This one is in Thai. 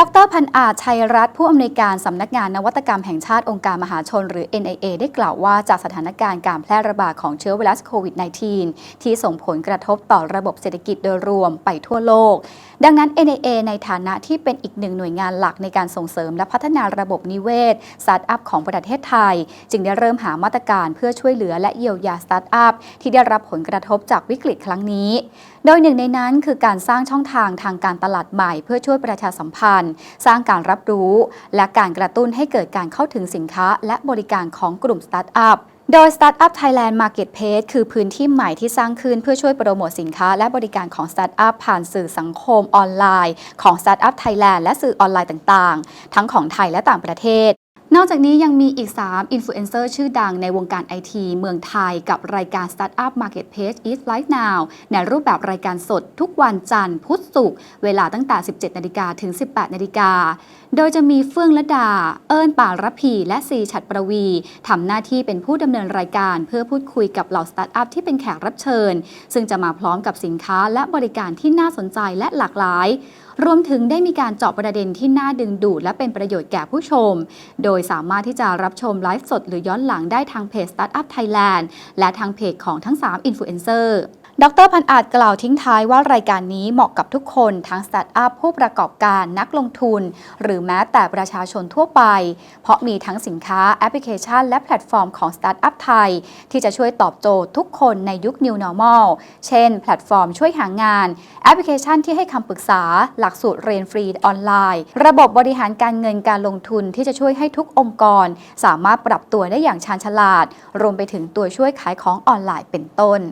ดรพันอาจชัยรัตน์ผู้อำนวยการสำนักงานนวัตกรรมแห่งชาติองค์การมหาชนหรือ NIA ได้กล่าวว่าจากสถานการณ์การแพร่ระบาดของเชื้อไวรัสโควิด -19 ที่ส่งผลกระทบต่อระบบเศรษฐกิจโดยรวมไปทั่วโลก ดังนั้น NIA ในฐานะที่เป็นอีกหนึ่งหน่วยงานหลักในการส่งเสริมและพัฒนาระบบนิเวศสตาร์ทอัพของประเทศไทย จึงได้เริ่มหามาตรการเพื่อช่วยเหลือและเยียวยาสตาร์ทอัพที่ได้รับผลกระทบจากวิกฤตครั้งนี้ โดยหนึ่งในนั้นคือการสร้างช่องทางทางการตลาดใหม่เพื่อช่วยประชาสัมพันธ์สร้างการรับรู้ และการกระตุ้นให้เกิดการเข้าถึงสินค้าและบริการของกลุ่มสตาร์ทอัพโดย Startup Thailand Marketplace คือพื้นที่ใหม่ที่สร้างขึ้นเพื่อช่วยโปรโมทสินค้าและบริการของสตาร์ทอัพผ่านสื่อสังคมออนไลน์ ของ Startup Thailand และสื่อออนไลน์ต่างๆ ทั้งของไทยและต่างประเทศ นอกจากนี้ยังมีอีก 3 อินฟลูเอนเซอร์ชื่อดังในวงการไอทีเมืองไทยกับรายการ Startup Marketplace is Live Now ในรูปแบบรายการสดทุกวันจันทร์พุธศุกร์เวลาตั้งแต่ 17 นาฬิกาถึง 18 นาฬิกา โดยจะมีเฟื่องละดา เอิญป่ารพี และซีฉัดประวีทำหน้าที่เป็นผู้ดำเนินรายการ เพื่อพูดคุยกับเหล่าสตาร์ทอัพที่เป็นแขกรับเชิญ ซึ่งจะมาพร้อมกับสินค้าและบริการที่น่าสนใจและหลากหลาย รวมถึงได้มีการเจาะประเด็นที่น่าดึงดูดและเป็นประโยชน์แก่ผู้ชม โดยสามารถที่จะรับชมไลฟ์สดหรือย้อนหลังได้ทางเพจ Startup Thailand และทางเพจของทั้ง 3 อินฟลูเอนเซอร์ ดรพันอาจกล่าวทิ้งท้ายว่ารายการนี้เหมาะกับทุกคนทั้งสตาร์ทอัพผู้ประกอบการนักลงทุน หรือแม้แต่ประชาชนทั่วไป เพราะมีทั้งสินค้าแอปพลิเคชัน และแพลตฟอร์มของสตาร์ทอัพไทย ที่จะช่วยตอบโจทย์ทุกคนในยุค New Normal เช่น แพลตฟอร์มช่วยหางาน แอปพลิเคชันที่ให้คำปรึกษา หลักสูตรเรียนฟรีออนไลน์ ระบบบริหารการเงินการลงทุนที่จะช่วยให้ทุกองค์กร สามารถปรับตัวได้อย่างชาญฉลาด รวมไปถึงตัวช่วยขายของออนไลน์เป็นต้น